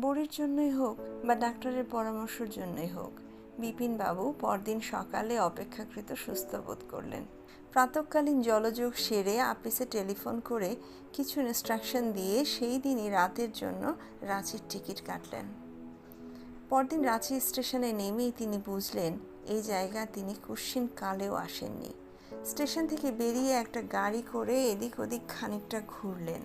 বড়ির জন্যই হোক বা ডাক্তারের পরামর্শের জন্যই হোক বিপিনবাবু পরদিন সকালে অপেক্ষাকৃত সুস্থ বোধ করলেন। প্রাতকালীন জলযোগ সেরে আপিসে টেলিফোন করে কিছু ইনস্ট্রাকশন দিয়ে সেই দিনই রাতের জন্য রাঁচির টিকিট কাটলেন। পরদিন রাঁচি স্টেশনে নেমেই তিনি বুঝলেন, এই জায়গা তিনি কুশ্চিন কালেও আসেননি। স্টেশন থেকে বেরিয়ে একটা গাড়ি করে এদিক ওদিক খানিকটা ঘুরলেন।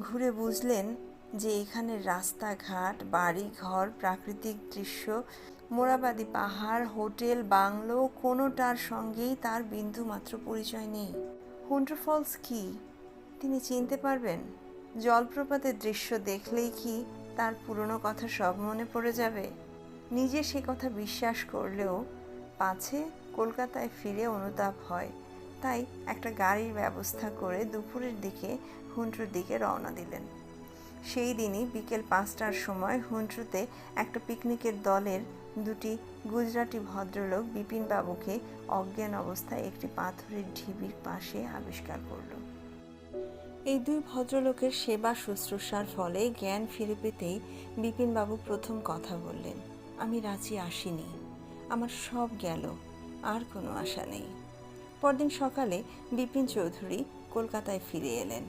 ঘুরে বুঝলেন যে এখানে রাস্তাঘাট বাড়ি ঘর প্রাকৃতিক দৃশ্য, মোরাবাদি পাহাড়, হোটেল, বাংলো, কোনোটার সঙ্গেই তার বিন্দুমাত্র পরিচয় নেই। হুন্ড্র ফলস কি? তিনি চিনতে পারবেন। জলপ্রপাতের দৃশ্য দেখলেই কি তার পুরনো কথা সব মনে পড়ে যাবে। নিজে সে কথা বিশ্বাস করলেও পাছে কলকাতায় ফিরে অনুতাপ হয়। তাই একটা গাড়ির ব্যবস্থা করে দুপুরের দিকে হুন্ট্রুর দিকে রওনা দিলেন। সেই দিনই বিকেল পাঁচটার সময় হুন্ট্রুতে একটা পিকনিকের দলের দুটি গুজরাটি ভদ্রলোক বিপিনবাবুকে অজ্ঞান অবস্থায় একটি পাথরের ঢিবির পাশে আবিষ্কার করল। এই দুই ভদ্রলোকের সেবা শুশ্রূষার ফলে জ্ঞান ফিরে পেতেই বিপিনবাবু প্রথম কথা বললেন, আমি রাঁচি আসিনি। আমার সব গেল, আর কোনো আশা নেই। পরদিন সকালে বিপিন চৌধুরী কলকাতায় ফিরে এলেন।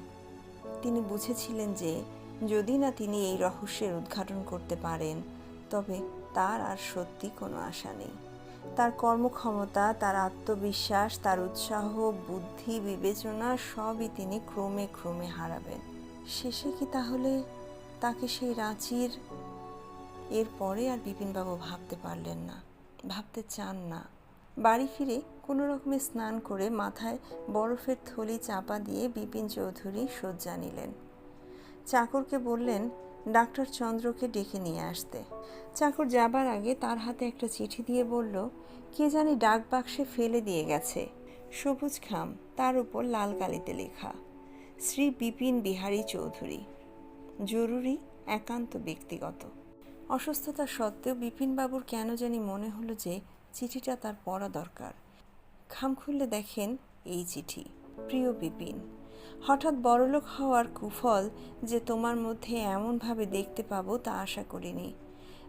তিনি বুঝেছিলেন যে যদি না তিনি এই রহস্যের উদ্ঘাটন করতে পারেন, তবে তার আর সত্যি কোনো আশা নেই। তার কর্মক্ষমতা, তার আত্মবিশ্বাস, তার উৎসাহ, বুদ্ধি, বিবেচনা সবই তিনি ক্রমে ক্রমে হারাবেন। শেষে কি তাহলে তাকে সেই রাঁচির? এরপরে আর বিপিনবাবু ভাবতে পারলেন না, ভাবতে চান না। বাড়ি ফিরে কোনো রকমে স্নান করে মাথায় বরফের থলি চাপা দিয়ে বিপিন চৌধুরী শয্যা নিলেন। চাকরকে বললেন, ডাক্তার চন্দ্রকে ডেকে নিয়ে আসতে। চাকর যাবার আগে তার হাতে একটা চিঠি দিয়ে বলল, কে জানি ডাক বাক্সে ফেলে দিয়ে গেছে। সবুজ খাম, তার উপর লাল কালিতে লেখা, শ্রী বিপিন বিহারী চৌধুরী, জরুরি, একান্ত ব্যক্তিগত। অসুস্থতা সত্ত্বেও বিপিনবাবুর কেন জানি মনে হলো যে চিঠিটা তার পড়া দরকার। খাম খুললে দেখেন এই চিঠি, প্রিয় বিপিন হঠাৎ বড়লোক হওয়ার কুফল যে তোমার মধ্যে এমনভাবে দেখতে পাবো তা আশা করিনি।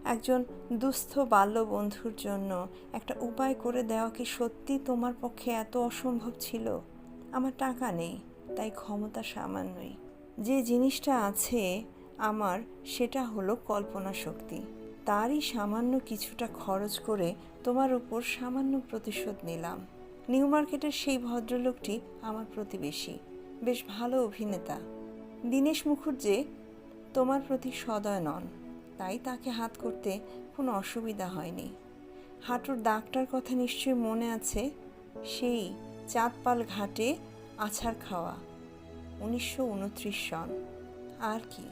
একজন দুস্থ বাল্য বন্ধুর জন্য একটা উপায় করে দেওয়া কি সত্যি তোমার পক্ষে এত অসম্ভব ছিল? আমার টাকা নেই, তাই ক্ষমতা সামান্যই। যে জিনিসটা আছে আমার, সেটা হলো কল্পনা শক্তি। তারই সামান্য কিছুটা খরচ করে তোমার উপর সামান্য প্রতিশোধ নিলাম। নিউ মার্কেটের সেই ভদ্রলোকটি আমার প্রতিবেশী। বেশ ভালো অভিনেতা। দীনেশ মুখুজ্জে তোমার প্রতি সদয় নন, তাই তাকে হাত করতে কোনো অসুবিধা হয়নি। হাঁটুর দাগটার কথা নিশ্চয়ই মনে আছে, সেই চাঁদপাল ঘাটে আছাড় খাওয়া। উনিশশো উনত্রিশ সন। আর কি?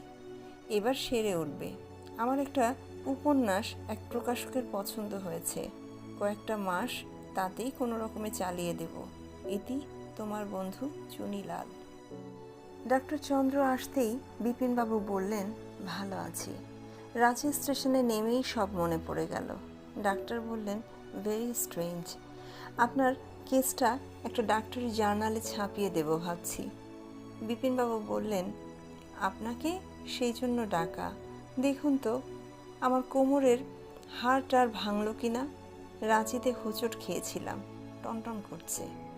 এবার সেরে উঠবে। আমার একটা উপন্যাস এক প্রকাশকের পছন্দ হয়েছে। কয়েকটা মাস তাতেই কোনো রকমে চালিয়ে দেব। এটি তোমার বন্ধু চুনিলাল। ডক্টর চন্দ্র আসতেই বিপিনবাবু বললেন, ভালো আছি। রাঁচি স্টেশনে নেমেই সব মনে পড়ে গেল। ডাক্তার বললেন ভেরি স্ট্রেঞ্জ আপনার কেসটা একটা ডাক্তারি জার্নালে ছাপিয়ে দেব ভাবছি। বিপিনবাবু বললেন, আপনাকে সেই জন্য ডাকা। দেখুন তো, আমার কোমরের হাড় আর ভাঙলো কিনা? রাঁচিতে হোঁচট খেয়েছিলাম। টনটন করছে।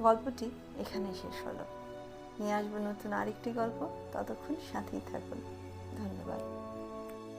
গল্পটি এখানেই শেষ হলো। নিয়ে আসব নতুন আরেকটি গল্প। ততক্ষণ সাথেই থাকুন। ধন্যবাদ।